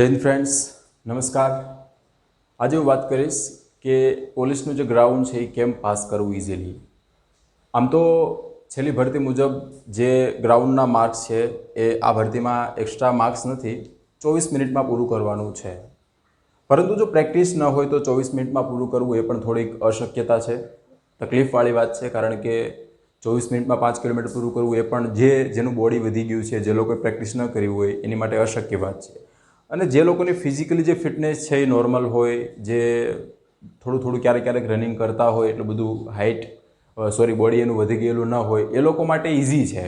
Hind friends નમસ્કાર. આજે હું વાત કરીશ કે પોલીસનું જે ગ્રાઉન્ડ છે એ કેમ પાસ કરવું ઇઝીલી આમ તો છેલ્લી ભરતી મુજબ જે ગ્રાઉન્ડના માર્ક્સ છે એ આ ભરતીમાં એક્સ્ટ્રા માર્ક્સ નથી, ચોવીસ મિનિટમાં પૂરું કરવાનું છે. પરંતુ જો પ્રેક્ટિસ ન હોય તો ચોવીસ મિનિટમાં પૂરું કરવું એ પણ થોડીક અશક્યતા છે. તકલીફવાળી વાત છે, કારણ કે ચોવીસ મિનિટમાં પાંચ કિલોમીટર પૂરું કરવું એ પણ જે, જેનું બોડી વધી ગયું છે, જે લોકોએ પ્રેક્ટિસ ન કરી હોય, એની માટે અશક્ય વાત છે. અને જે લોકોની ફિઝિકલી જે ફિટનેસ છે એ નોર્મલ હોય, જે થોડું થોડું ક્યારેક ક્યારેક રનિંગ કરતા હોય, એટલું બધું હાઇટ સોરી બોડી એનું વધી ગયેલું ન હોય, એ લોકો માટે ઇઝી છે.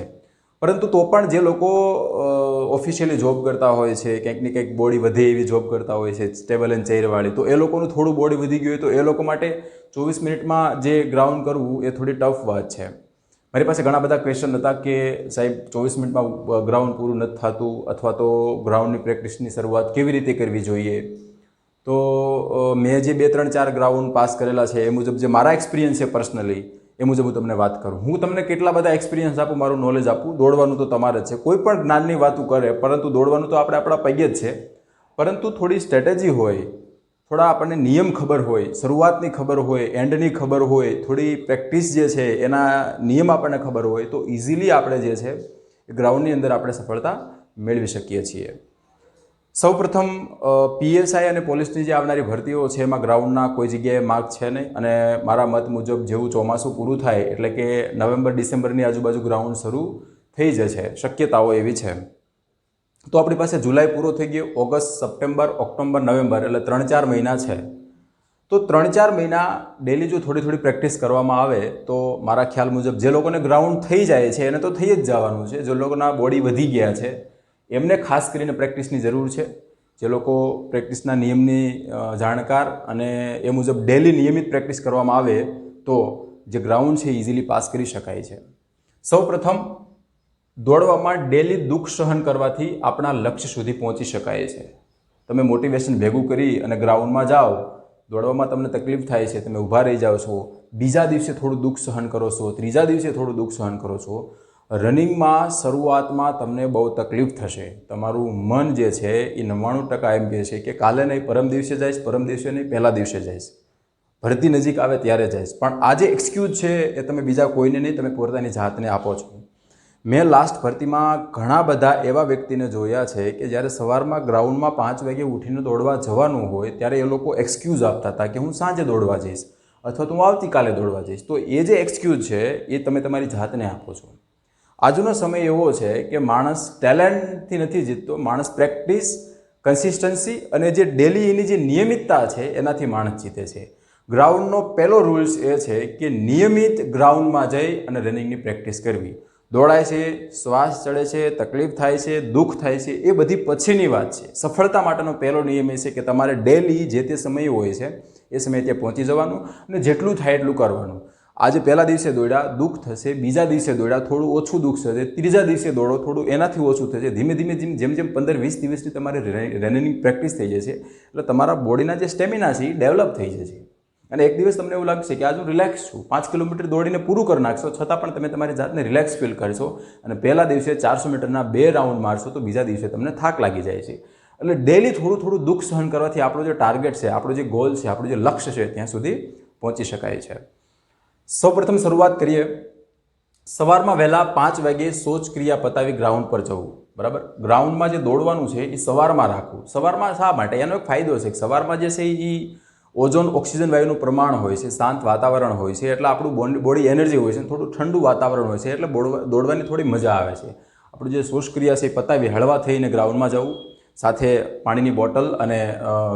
પરંતુ તો પણ જે લોકો ઓફિશિયલી જોબ કરતા હોય છે કંઈક ને કંઈક બોડી વધે એવી જોબ કરતા હોય છે સ્ટેબલ એન્ડ ચેરવાળી તો એ લોકોનું થોડું બોડી વધી ગયું હોય તો એ લોકો માટે ચોવીસ મિનિટમાં જે ગ્રાઉન્ડ કરવું એ થોડી ટફ વાત છે. મારી પાસે ઘણા બધા ક્વેશ્ચન હતા કે સાહેબ, ચોવીસ મિનિટમાં ગ્રાઉન્ડ પૂરું નથી થતું અથવા તો ગ્રાઉન્ડની પ્રેક્ટિસની શરૂઆત કેવી રીતે કરવી જોઈએ? તો મેં જે બે, ત્રણ, ચાર ગ્રાઉન્ડ પાસ કરેલા છે, એ મુજબ જે મારા એક્સપિરિયન્સ છે પર્સનલી એ મુજબ હું તમને વાત કરું. હું તમને કેટલા બધા એક્સપિરિયન્સ આપું, મારું નોલેજ આપું. દોડવાનું તો તમારે જ છે. કોઈ પણ જ્ઞાનની વાતું કરે, પરંતુ દોડવાનું તો આપણે આપણા પૈયે જ છે. પરંતુ થોડી સ્ટ્રેટેજી હોય થોડા આપણને નિયમ ખબર હોય, શરૂઆતની ખબર હોય એન્ડની ખબર હોય, થોડી પ્રેક્ટિસ જે છે એના નિયમ આપણને ખબર હોય તો ઇઝીલી આપણે જે છે ગ્રાઉન્ડની અંદર આપણે સફળતા મેળવી શકીએ છીએ. સૌપ્રથમ પીએસઆઈ અને પોલીસની જે આવનારી ભરતીઓ છે એમાં ગ્રાઉન્ડના કોઈ જગ્યાએ માર્ક છે નહીં અને મારા મત મુજબ જેવું ચોમાસું પૂરું થાય એટલે કે નવેમ્બર, ડિસેમ્બરની આજુબાજુ ગ્રાઉન્ડ શરૂ થઈ જશે. શક્યતાઓ એવી છે. તો આપણી પાસે જુલાઈ પૂરો થઈ ગયો, ઓગસ્ટ, સપ્ટેમ્બર ઓક્ટોબર નવેમ્બર, એટલે ત્રણ ચાર મહિના છે. તો ત્રણ ચાર મહિના ડેલી જો થોડી થોડી પ્રેક્ટિસ કરવામાં આવે, તો મારા ખ્યાલ મુજબ જે લોકોને ગ્રાઉન્ડ થઈ જાય છે, એને તો થઈ જ જવાનું છે. જે લોકોના બોડી વધી ગયા છે, એમને ખાસ કરીને પ્રેક્ટિસની જરૂર છે. જે લોકો પ્રેક્ટિસના નિયમની જાણકાર અને એ મુજબ ડેલી નિયમિત પ્રેક્ટિસ કરવામાં આવે, તો જે ગ્રાઉન્ડ છે ઇઝીલી પાસ કરી શકાય છે. સૌ પ્રથમ દોડવામાં ડેલી દુઃખ સહન કરવાથી આપણા લક્ષ્ય સુધી પહોંચી શકાય છે. તમે મોટિવેશન ભેગું કરી અને ગ્રાઉન્ડમાં જાઓ, દોડવામાં તમને તકલીફ થાય છે, તમે ઊભા રહી જાઓ છો, બીજા દિવસે થોડું દુઃખ સહન કરો છો, ત્રીજા દિવસે થોડું દુઃખ સહન કરો છો રનિંગમાં શરૂઆતમાં તમને બહુ તકલીફ થશે. તમારું મન જે છે એ નવ્વાણું ટકા એમ કહે છે કે કાલે નહીં, પરમ દિવસે જઈશ, પરમ દિવસે નહીં, પહેલા દિવસે જઈશ. ભરતી નજીક આવે ત્યારે જઈશ. પણ આ જે એક્સક્યુઝ છે એ તમે બીજા કોઈને નહીં, તમે પોતાની જાતને આપો છો. મેં લાસ્ટ ભરતીમાં ઘણા બધા એવા વ્યક્તિને જોયા છે કે જ્યારે સવારમાં ગ્રાઉન્ડમાં પાંચ વાગે ઉઠીને દોડવા જવાનું હોય, ત્યારે એ લોકો એક્સક્યુઝ આપતા હતા કે હું સાંજે દોડવા જઈશ અથવા તો હું આવતીકાલે દોડવા જઈશ. તો એ જે એક્સક્યુઝ છે, એ તમે તમારી જાતને આપો છો. આજનો સમય એવો છે કે માણસ ટેલેન્ટથી નથી જીતતો, માણસ પ્રેક્ટિસ કન્સિસ્ટન્સી અને જે ડેલી એની જે નિયમિતતા છે, એનાથી માણસ જીતે છે. ગ્રાઉન્ડનો પહેલો રૂલ્સ એ છે કે નિયમિત ગ્રાઉન્ડમાં જઈ અને રનિંગની પ્રેક્ટિસ કરવી. દોડાય છે, શ્વાસ ચડે છે, તકલીફ થાય છે, દુઃખ થાય છે, એ બધી પછીની વાત છે. સફળતા માટેનો પહેલો નિયમ એ છે કે તમારે ડેલી જે તે સમય હોય છે, એ સમયે ત્યાં પહોંચી જવાનું અને જેટલું થાય એટલું કરવાનું. આજે પહેલા દિવસે દોડ્યા, દુઃખ થશે, બીજા દિવસે દોડ્યા, થોડું ઓછું દુઃખ થશે, ત્રીજા દિવસે દોડો, થોડું એનાથી ઓછું થશે, ધીમે ધીમે જેમ જેમ પંદર વીસ દિવસની તમારે રનિંગ પ્રેક્ટિસ થઈ જશે, એટલે તમારા બોડીના જે સ્ટેમિના છે એ ડેવલપ થઈ જશે. અને એક દિવસ તમને એવું લાગશે કે આજે હું રિલેક્સ છું. પાંચ કિલોમીટર દોડીને પૂરું કરી નાખશો, છતાં પણ તમે તમારી જાતને રિલેક્સ ફીલ કરશો અને પહેલા દિવસે ચારસો મીટરના બે રાઉન્ડ મારશો તો બીજા દિવસે તમને થાક લાગી જાય છે. એટલે ડેલી થોડું થોડું દુઃખ સહન કરવાથી આપણો જે ટાર્ગેટ છે, આપણો જે ગોલ છે, આપણું જે લક્ષ્ય છે ત્યાં સુધી પહોંચી શકાય છે. સૌપ્રથમ શરૂઆત કરીએ. સવારમાં વહેલા પાંચ વાગે શૌચ ક્રિયા પતાવી ગ્રાઉન્ડ પર જવું. બરાબર? ગ્રાઉન્ડમાં જે દોડવાનું છે એ સવારમાં રાખવું. સવારમાં શા માટે? એનો એક ફાયદો છે સવારમાં જે છે એ ઓઝોન ઓક્સિજન વાયુનું પ્રમાણ હોય છે, શાંત વાતાવરણ હોય છે, એટલે આપણું બોડી એનર્જી હોય છે થોડું ઠંડુ વાતાવરણ હોય છે, એટલે દોડવાની થોડી મજા આવે છે. આપણું જે શ્વાસક્રિયા છે એ પતાવી હળવા થઈને ગ્રાઉન્ડમાં જવું, સાથે પાણીની બોટલ અને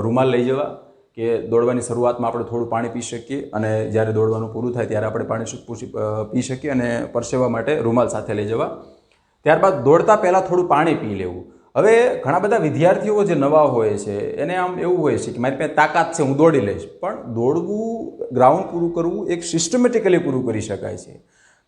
રૂમાલ લઈ જવા, કે દોડવાની શરૂઆતમાં આપણે થોડું પાણી પી શકીએ, અને જ્યારે દોડવાનું પૂરું થાય ત્યારે આપણે પાણી પી શકીએ અને પરસેવા માટે રૂમાલ સાથે લઈ જવા. ત્યારબાદ દોડતા પહેલાં થોડું પાણી પી લેવું. હવે ઘણા બધા વિદ્યાર્થીઓ જે નવા હોય છે, એને આમ એવું હોય છે કે મારી પાસે તાકાત છે, હું દોડી લઈશ. પણ દોડવું ગ્રાઉન્ડ પૂરું કરવું એક સિસ્ટમેટિકલી પૂરું કરી શકાય છે.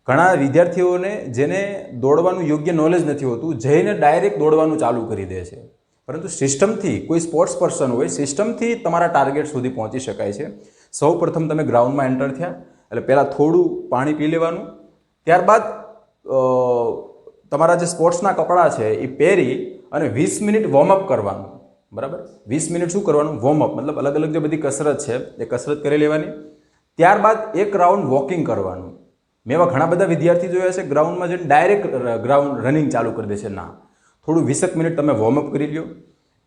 ઘણા વિદ્યાર્થીઓને જેને દોડવાનું યોગ્ય નોલેજ નથી હોતું, જઈને ડાયરેક્ટ દોડવાનું ચાલુ કરી દે છે. પરંતુ સિસ્ટમથી કોઈ સ્પોર્ટ્સ પર્સન હોય સિસ્ટમથી તમારા ટાર્ગેટ સુધી પહોંચી શકાય છે. સૌ પ્રથમ તમે ગ્રાઉન્ડમાં એન્ટર થયા, એટલે પહેલાં થોડું પાણી પી લેવાનું. ત્યારબાદ તમારા જે સ્પોર્ટ્સના કપડાં છે, એ પહેરી અને વીસ મિનિટ વોર્મઅપ કરવાનું. બરાબર? વીસ મિનિટ શું કરવાનું? વોર્મઅપ મતલબ અલગ અલગ જે બધી કસરત છે, એ કસરત કરી લેવાની. ત્યારબાદ એક રાઉન્ડ વોકિંગ કરવાનું. મેં એવા ઘણા બધા વિદ્યાર્થી જોયા છે ગ્રાઉન્ડમાં જઈને ડાયરેક્ટ ગ્રાઉન્ડ રનિંગ ચાલુ કરી દે છે. ના. થોડું વીસેક મિનિટ તમે વોર્મઅપ કરી લ્યો.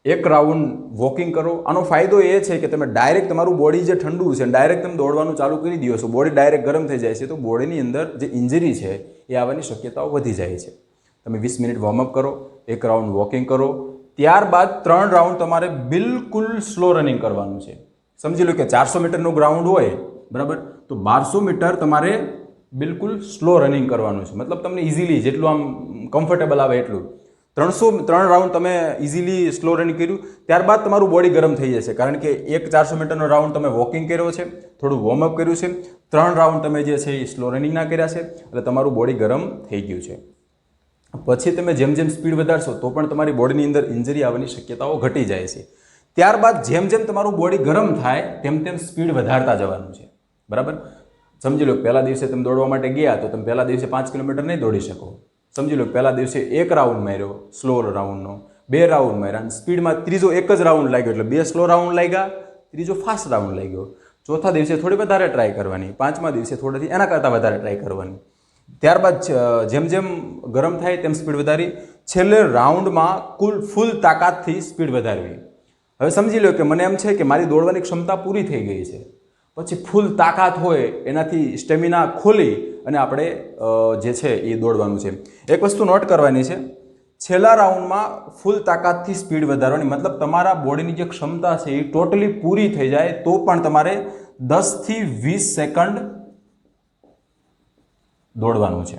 એક રાઉન્ડ વોકિંગ કરો. આનો ફાયદો એ છે કે તમે ડાયરેક્ટ તમારું બોડી જે ઠંડુ છે ડાયરેક્ટ તમે દોડવાનું ચાલુ કરી દો છો. બોડી ડાયરેક્ટ ગરમ થઈ જાય છે, તો બોડીની અંદર જે ઇન્જરી છે, એ આવવાની શક્યતાઓ વધી જાય છે. તમે વીસ મિનિટ વોર્મઅપ કરો. એક રાઉન્ડ વોકિંગ કરો. ત્યારબાદ ત્રણ રાઉન્ડ તમારે બિલકુલ સ્લો રનિંગ કરવાનું છે. સમજી લો કે ચારસો મીટરનું ગ્રાઉન્ડ હોય, બરાબર? તો બારસો મીટર તમારે બિલકુલ સ્લો રનિંગ કરવાનું છે. મતલબ તમને ઇઝીલી જેટલું આમ કમ્ફર્ટેબલ આવે એટલું. ત્રણસો, ત્રણ રાઉન્ડ તમે ઇઝીલી સ્લો રનિંગ કર્યું. ત્યારબાદ તમારું બોડી ગરમ થઈ જશે. કારણ કે એક ચારસો મીટરનો રાઉન્ડ તમે વોકિંગ કર્યો છે, થોડું વોર્મઅપ કર્યું છે. ત્રણ રાઉન્ડ તમે જે છે એ સ્લો રનિંગના કર્યા છે. એટલે તમારું બોડી ગરમ થઈ ગયું છે. પછી તમે જેમ જેમ સ્પીડ વધારશો, તો પણ તમારી બોડીની અંદર ઇન્જરી આવવાની શક્યતાઓ ઘટી જાય છે. ત્યારબાદ જેમ જેમ તમારું બોડી ગરમ થાય, તેમ તેમ સ્પીડ વધારતા જવાનું છે. બરાબર? સમજી લો, પહેલા દિવસે તમે દોડવા માટે ગયા, તો તમે પહેલા દિવસે પાંચ કિલોમીટર નહીં દોડી શકો. સમજી લો, પહેલા દિવસે એક રાઉન્ડ માર્યો સ્લો રાઉન્ડનો બે રાઉન્ડ માર્યા, અને સ્પીડમાં ત્રીજો એક જ રાઉન્ડ લાગ્યો, એટલે બે સ્લો રાઉન્ડ લાગ્યા, ત્રીજો ફાસ્ટ રાઉન્ડ લાગ્યો. ચોથા દિવસે થોડી વધારે ટ્રાય કરવાની, પાંચમા દિવસે થોડીથી એના કરતાં વધારે ટ્રાય કરવાની. ત્યારબાદ જેમ જેમ ગરમ થાય તેમ સ્પીડ વધારી, છેલ્લે રાઉન્ડમાં કુલ ફૂલ તાકાતથી સ્પીડ વધારવી. હવે સમજી લો કે મને એમ છે કે મારી દોડવાની ક્ષમતા પૂરી થઈ ગઈ છે. પછી ફૂલ તાકાત હોય, એનાથી સ્ટેમિના ખોલી અને આપણે જે છે એ દોડવાનું છે. એક વસ્તુ નોટ કરવાની છે, છેલ્લા રાઉન્ડમાં ફૂલ તાકાતથી સ્પીડ વધારવાની મતલબ તમારા બોડીની જે ક્ષમતા છે એ ટોટલી પૂરી થઈ જાય તો પણ તમારે દસથી વીસ સેકન્ડ દોડવાનું છે.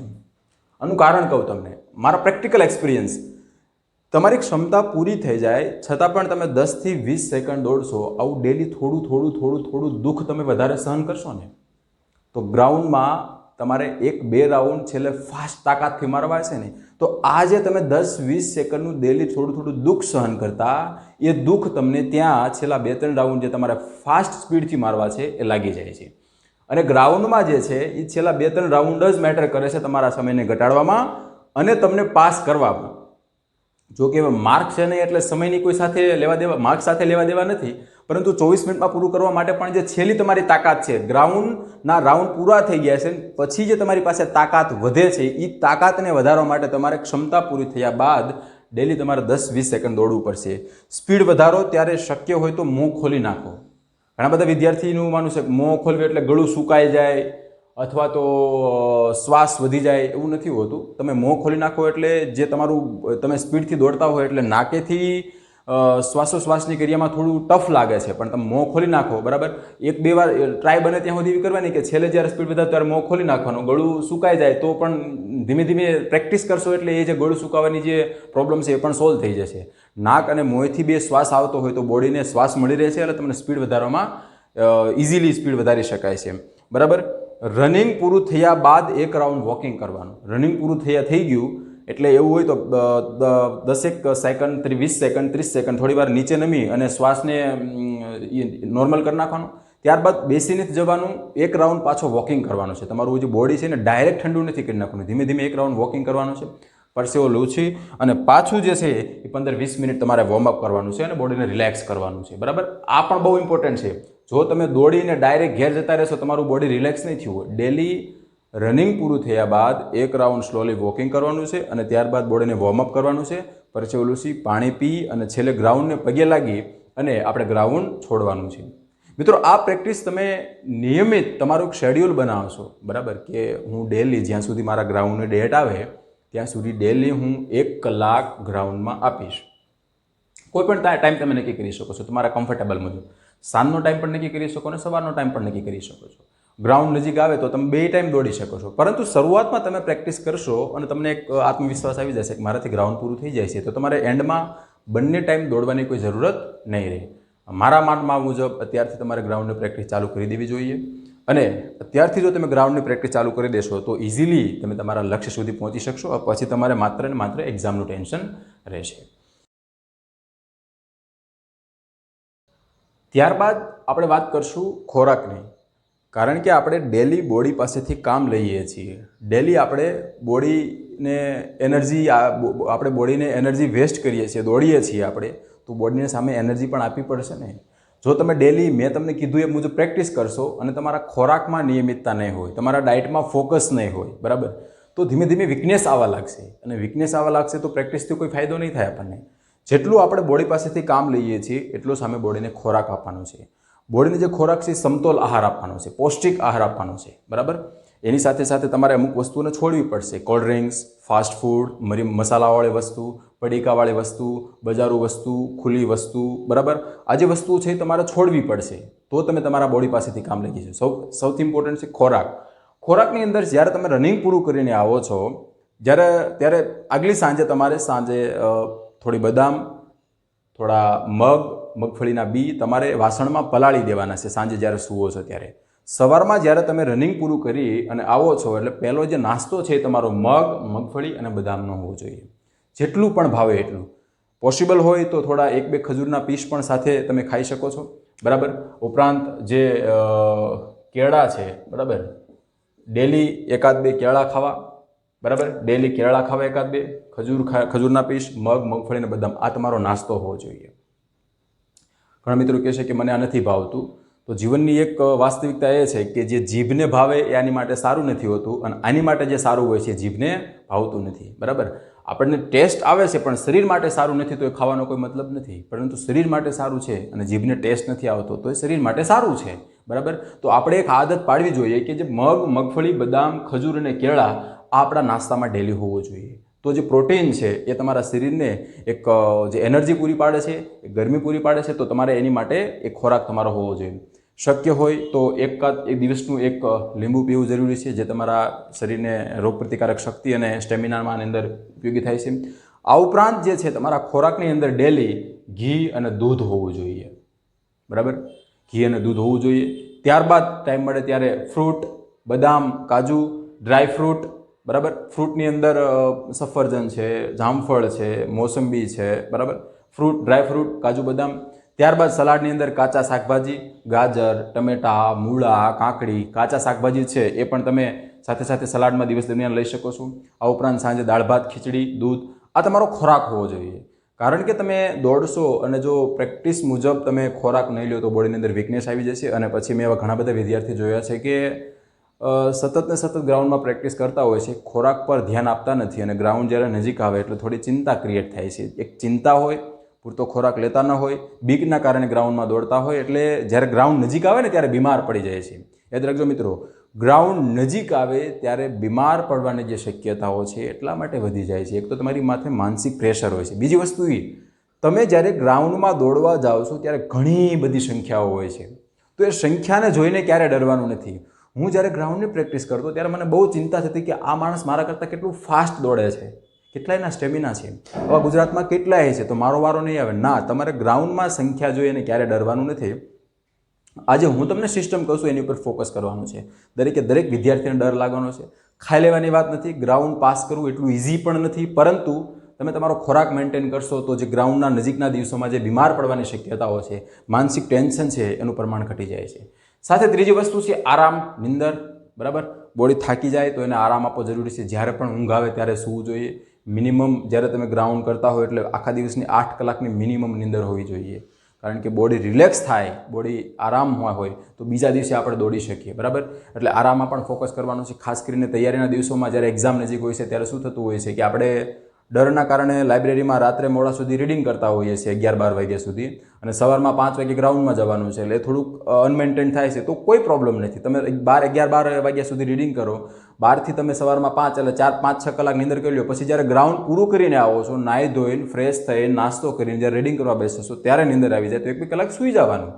આનું કારણ કહું તમને. મારા પ્રેક્ટિકલ એક્સપિરિયન્સ. તમારી ક્ષમતા પૂરી થઈ જાય, છતાં પણ તમે દસથી વીસ સેકન્ડ દોડશો, આવું ડેલી થોડું થોડું થોડું થોડું દુઃખ તમે વધારે સહન કરશો ને. તો ગ્રાઉન્ડમાં તમારે એક, બે રાઉન્ડ છેલ્લે ફાસ્ટ તાકાતથી મારવા છે ને. તો આજે તમે દસ વીસ સેકન્ડનું ડેલી થોડું થોડું દુઃખ સહન કરતા, એ દુઃખ તમને ત્યાં છેલ્લા બે, ત્રણ રાઉન્ડ જે તમારે ફાસ્ટ સ્પીડથી મારવા છે, એ લાગી જાય છે. અને ગ્રાઉન્ડમાં જે છે, એ છેલ્લા બે ત્રણ રાઉન્ડ જ મેટર કરે છે તમારા સમયને ઘટાડવામાં અને તમને પાસ કરવામાં જો કે માર્ક છે નહીં એટલે સમયની કોઈ સાથે લેવા દેવા માર્ક સાથે લેવા દેવા નથી, પરંતુ ચોવીસ મિનિટમાં પૂરું કરવા માટે પણ જે છેલ્લી તમારી તાકાત છે, ગ્રાઉન્ડના રાઉન્ડ પૂરા થઈ ગયા છે, પછી જે તમારી પાસે તાકાત વધે છે એ તાકાતને વધારવા માટે તમારે ક્ષમતા પૂરી થયા બાદ ડેલી તમારે દસ વીસ સેકન્ડ દોડવું પડશે. સ્પીડ વધારો, ત્યારે શક્ય હોય તો મોં ખોલી નાખો. ઘણા બધા વિદ્યાર્થીનું માનું છે મોં ખોલવું એટલે ગળું સુકાઈ જાય અથવા તો શ્વાસ વધી જાય એવું નથી હોતું. તમે મોં ખોલી નાખો એટલે જે તમારું, તમે સ્પીડથી દોડતા હોય એટલે નાકેથી શ્વાસોશ્વાસની ક્રિયામાં થોડું ટફ લાગે છે, પણ તમે મોં ખોલી નાખો, બરાબર? એક બે વાર ટ્રાય બને ત્યાં સુધી કરવાની કે છેલ્લે જ્યારે સ્પીડ વધારે ત્યારે મોં ખોલી નાખવાનું. ગળું સુકાઈ જાય તો પણ ધીમે ધીમે પ્રેક્ટિસ કરશો એટલે એ જે ગળું સુકાવાની જે પ્રોબ્લેમ છે એ પણ સોલ્વ થઈ જશે. નાક અને મોંથી બે શ્વાસ આવતો હોય તો બોડીને શ્વાસ મળી રહેશે એટલે તમને સ્પીડ વધારવામાં ઇઝીલી સ્પીડ વધારી શકાય છે બરાબર? રનિંગ પૂરું થયા બાદ એક રાઉન્ડ વોકિંગ કરવાનું. રનિંગ પૂરું થયા, થઈ ગયું. એટલે એવું હોય તો દસેક સેકન્ડ વીસ સેકન્ડ ત્રીસ સેકન્ડ થોડી વાર નીચે નમી અને શ્વાસને નોર્મલ કરી નાખવાનું. ત્યારબાદ બેસીને જ જવાનું, એક રાઉન્ડ પાછો વોકિંગ કરવાનું છે. તમારું જે બોડી છે ને ડાયરેક્ટ ઠંડુ નથી કરી નાખવાનું. ધીમે ધીમે એક રાઉન્ડ વોકિંગ કરવાનું છે. પરસેવો લૂછી અને પાછું જે છે એ પંદર, વીસ મિનિટ તમારે વોર્મઅપ કરવાનું છે અને બોડીને રિલેક્સ કરવાનું છે. બરાબર? આ પણ બહુ ઇમ્પોર્ટન્ટ છે. જો તમે દોડીને ડાયરેક્ટ ઘેર જતા રહેશો, તમારું બોડી રિલેક્સ નહીં થયું ડેલી રનિંગ પૂરું થયા બાદ એક રાઉન્ડ સ્લોલી વોકિંગ કરવાનું છે અને ત્યારબાદ બોડીને વોર્મઅપ કરવાનું છે. પછી ઓલુસી પાણી પી અને છેલ્લે ગ્રાઉન્ડને પગે લાગી અને આપણે ગ્રાઉન્ડ છોડવાનું છે. મિત્રો, આ પ્રેક્ટિસ તમે નિયમિત તમારું શેડ્યુલ બનાવશો, બરાબર? કે હું ડેલી જ્યાં સુધી મારા ગ્રાઉન્ડની ડેટ આવે, ત્યાં સુધી ડેલી હું એક કલાક ગ્રાઉન્ડમાં આપીશ. કોઈ પણ ટાઈમ તમે નક્કી કરી શકો છો, તમારા કમ્ફર્ટેબલ મુજબ. સાંજનો ટાઈમ પણ નક્કી કરી શકો અને સવારનો ટાઈમ પણ નક્કી કરી શકો છો. ગ્રાઉન્ડ નજીક આવે તો તમે બે ટાઈમ દોડી શકો છો. પરંતુ શરૂઆતમાં તમે પ્રેક્ટિસ કરશો અને તમને એક આત્મવિશ્વાસ આવી જશે કે મારાથી ગ્રાઉન્ડ પૂરું થઈ જાય છે, તો તમારે એન્ડમાં બંને ટાઈમ દોડવાની કોઈ જરૂરત નહીં રહે. મારા માટમાં મુજબ અત્યારથી તમારે ગ્રાઉન્ડની પ્રેક્ટિસ ચાલુ કરી દેવી જોઈએ. અને અત્યારથી જો તમે ગ્રાઉન્ડની પ્રેક્ટિસ ચાલુ કરી દેશો તો ઇઝીલી તમે તમારા લક્ષ્ય સુધી પહોંચી શકશો પછી તમારે માત્ર ને માત્ર એક્ઝામનું ટેન્શન રહેશે. ત્યારબાદ આપણે વાત કરશું ખોરાકની. કારણ કે આપણે ડેલી બોડી પાસેથી કામ લઈએ છીએ. ડેલી આપણે બોડીને એનર્જી આપણે બોડીને એનર્જી વેસ્ટ કરીએ છીએ, દોડીએ છીએ આપણે. તો બોડીને સામે એનર્જી પણ આપવી પડશે ને જો તમે ડેલી મેં તમને કીધું એ મુજબ પ્રેક્ટિસ કરશો અને તમારા ખોરાકમાં નિયમિતતા નહીં હોય, તમારા ડાયટમાં ફોકસ નહીં હોય, બરાબર? તો ધીમે ધીમે વીકનેસ આવવા લાગશે. અને વીકનેસ આવવા લાગશે તો પ્રેક્ટિસથી કોઈ ફાયદો નહીં થાય આપણને. જેટલું આપણે બોડી પાસેથી કામ લઈએ છીએ, એટલું સામે બોડીને ખોરાક આપવાનો છે. બોડીને જે ખોરાક છે સમતોલ આહાર આપવાનો છે, પૌષ્ટિક આહાર આપવાનો છે, બરાબર? એની સાથે સાથે તમારે અમુક વસ્તુઓને છોડવી પડશે. કોલ્ડ ડ્રિંક્સ ફાસ્ટ ફૂડ મરી મસાલાવાળી વસ્તુ, પડીકાવાળી વસ્તુ, બજારું વસ્તુ, ખુલ્લી વસ્તુ, બરાબર? આ જે વસ્તુઓ છે એ તમારે છોડવી પડશે. તો તમે તમારા બોડી પાસેથી કામ લઈ જશો. સૌ, સૌથી ઇમ્પોર્ટન્ટ છે ખોરાક. ખોરાકની અંદર જ્યારે તમે રનિંગ પૂરું કરીને આવો છો, જ્યારે, ત્યારે આગલી સાંજે તમારે સાંજે થોડી બદામ, થોડા મગ મગફળીના બી તમારે વાસણમાં પલાળી દેવાના છે સાંજે જ્યારે સૂવો છો ત્યારે. સવારમાં જ્યારે તમે રનિંગ પૂરું કરી અને આવો છો, એટલે પહેલો જે નાસ્તો છે એ તમારો મગ, મગફળી અને બદામનો હોવો જોઈએ. જેટલું પણ ભાવે એટલું. પોસિબલ હોય તો થોડા એક બે ખજૂરના પીસ પણ સાથે તમે ખાઈ શકો છો. બરાબર? ઉપરાંત જે કેળા છે, બરાબર? ડેલી એકાદ બે કેળા ખાવા. બરાબર? ડેલી કેળા ખાવા એકાદ બે, ખજૂર ખા, ખજૂરના પીસ, મગ, મગફળી અને બદામ. આ તમારો નાસ્તો હોવો જોઈએ. ઘણા મિત્રો કહેશે કે મને આ નથી ભાવતું. તો જીવનની એક વાસ્તવિકતા એ છે કે જે જીભને ભાવે એ આની માટે સારું નથી હોતું અને આની માટે જે સારું હોય છે જીભને ભાવતું નથી. બરાબર? આપણને ટેસ્ટ આવે છે પણ શરીર માટે સારું નથી તો એ ખાવાનો કોઈ મતલબ નથી. પરંતુ શરીર માટે સારું છે અને જીભને ટેસ્ટ નથી આવતો તો એ શરીર માટે સારું છે. બરાબર? તો આપણે એક આદત પાડવી જોઈએ કે જે મગ, મગફળી, બદામ, ખજૂર અને કેળા આ આપણા નાસ્તામાં ડેલી હોવો જોઈએ. તો જે પ્રોટીન છે એ તમારા શરીરને એક જે એનર્જી પૂરી પાડે છે ગરમી પૂરી પાડે છે, તો તમારે એની માટે એક ખોરાક તમારો હોવો જોઈએ. શક્ય હોય તો એક કાદ એક દિવસનું એક લીંબુ પીવું જરૂરી છે, જે તમારા શરીરને રોગપ્રતિકારક શક્તિ અને સ્ટેમિનામાં અંદર ઉપયોગી થાય છે. આ ઉપરાંત જે છે તમારા ખોરાકની અંદર ડેલી ઘી અને દૂધ હોવું જોઈએ. બરાબર? ઘી અને દૂધ હોવું જોઈએ. ત્યારબાદ ટાઈમ મળે ત્યારે ફ્રૂટ, બદામ, કાજુ, ડ્રાય ફ્રૂટ બરાબર? ફ્રૂટની અંદર સફરજન છે, જામફળ છે, મોસંબી છે, બરાબર? ફ્રૂટ, ડ્રાય ફ્રૂટ, કાજુ બદામ. ત્યારબાદ સલાડની અંદર કાચા શાકભાજી, ગાજર, ટમેટા, મૂળા, કાકડી, કાચા શાકભાજી છે, એ પણ તમે સાથે સાથે સલાડમાં દિવસ દરમિયાન લઈ શકો છો. આ ઉપરાંત સાંજે દાળ ભાત, ખીચડી, દૂધ, આ તમારો ખોરાક હોવો જોઈએ. કારણ કે તમે દોડશો અને જો પ્રેક્ટિસ મુજબ તમે ખોરાક નહીં લો તો બોડીની અંદર વીકનેસ આવી જશે અને પછી મેં એવા ઘણા બધા વિદ્યાર્થી જોયા છે કે સતત ને સતત ગ્રાઉન્ડમાં પ્રેક્ટિસ કરતા હોય છે, ખોરાક પર ધ્યાન આપતા નથી અને ગ્રાઉન્ડ જ્યારે નજીક આવે એટલે થોડી ચિંતા ક્રિએટ થાય છે. એક ચિંતા હોય, પૂરતો ખોરાક લેતા ન હોય બીકના કારણે ગ્રાઉન્ડમાં દોડતા હોય એટલે જ્યારે ગ્રાઉન્ડ નજીક આવે ને ત્યારે બીમાર પડી જાય છે. યાદ રાખજો મિત્રો ગ્રાઉન્ડ નજીક આવે ત્યારે બીમાર પડવાની જે શક્યતાઓ છે એટલા માટે વધી જાય છે. એક તો તમારી માથે માનસિક પ્રેશર હોય છે. બીજી વસ્તુ એ તમે જ્યારે ગ્રાઉન્ડમાં દોડવા જાઓ છો ત્યારે ઘણી બધી સંખ્યાઓ હોય છે. તો એ સંખ્યાને જોઈને ક્યારે ડરવાનું નથી. હું જ્યારે ગ્રાઉન્ડની પ્રેક્ટિસ કરતો ત્યારે મને બહુ ચિંતા થતી કે આ માણસ મારા કરતાં કેટલું ફાસ્ટ દોડે છે. કેટલા એના સ્ટેમિના છે. આવા ગુજરાતમાં કેટલાય છે તો મારો વારો નહીં આવે. ના, તમારે ગ્રાઉન્ડમાં સંખ્યા જોઈએ અને ક્યારે ડરવાનું નથી. આજે હું તમને સિસ્ટમ કહું છું, એની ઉપર ફોકસ કરવાનું છે. દરેકે દરેક વિદ્યાર્થીને ડર લાગવાનો છે. ખાઈ લેવાની વાત નથી ગ્રાઉન્ડ પાસ કરવું એટલું ઇઝી પણ નથી. પરંતુ તમે તમારો ખોરાક મેન્ટેન કરશો તો જે ગ્રાઉન્ડના નજીકના દિવસોમાં જે બીમાર પડવાની શક્યતાઓ છે, માનસિક ટેન્શન છે, એનું પ્રમાણ ઘટી જાય છે. સાથે ત્રીજી વસ્તુ છે આરામ, નિંદર, બરાબર? બોડી થાકી જાય તો એને આરામ આપવો જરૂરી છે. જ્યારે પણ ઊંઘ આવે ત્યારે સૂવું જોઈએ. મિનિમમ જ્યારે તમે ગ્રાઉન્ડ કરતા હો એટલે આખા દિવસની આઠ કલાકની મિનિમમ નિંદર હોવી જોઈએ. કારણ કે બોડી રિલેક્સ થાય, બોડી આરામમાં હોય, તો બીજા દિવસે આપણે દોડી શકીએ, બરાબર? એટલે આરામમાં પણ ફોકસ કરવાનું છે. ખાસ કરીને તૈયારીના દિવસોમાં જ્યારે એક્ઝામ નજીક હોય છે, ત્યારે શું થતું હોય છે કે આપણે ડરના કારણે લાઇબ્રેરીમાં રાત્રે મોડા સુધી રીડિંગ કરતા હોઈએ છીએ અગિયાર બાર વાગ્યા સુધી. અને સવારમાં પાંચ વાગે ગ્રાઉન્ડમાં જવાનું છે એટલે થોડુંક અનમેન્ટેન થાય છે તો કોઈ પ્રોબ્લેમ નથી. તમે બાર, અગિયાર, બાર વાગ્યા સુધી રીડિંગ કરો. બારથી તમે સવારમાં પાંચ એટલે ચાર, પાંચ, છ કલાક નીંદર કરી લો. પછી જ્યારે ગ્રાઉન્ડ પૂરું કરીને આવો છો, નાહી ધોઈને ફ્રેશ થઈને નાસ્તો કરીને જ્યારે રીડિંગ કરવા બેસો ત્યારે નીંદર આવી જાય. તો એક બે કલાક સૂઈ જવાનું.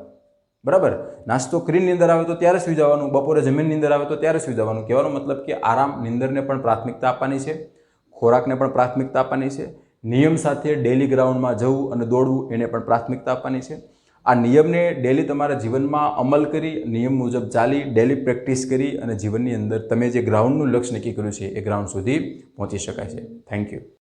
બરાબર? નાસ્તો કરીને નીંદર આવે તો ત્યારે સુઈ જવાનું. બપોરે જમીન નીંદર આવે તો ત્યારે સુઈ જવાનું. કહેવાનો મતલબ કે આરામ, નીંદરને પણ પ્રાથમિકતા આપવાની છે. ખોરાકને પણ પ્રાથમિકતા આપવાની છે. નિયમ સાથે ડેલી ગ્રાઉન્ડમાં જવું અને દોડવું એને પણ પ્રાથમિકતા આપવાની છે. આ નિયમને ડેલી તમારા જીવનમાં અમલ કરી, નિયમ મુજબ ચાલી ડેલી પ્રેક્ટિસ કરી અને જીવનની અંદર તમે જે ગ્રાઉન્ડનું લક્ષ્ય નક્કી કર્યું છે એ ગ્રાઉન્ડ સુધી પહોંચી શકાય છે. Thank you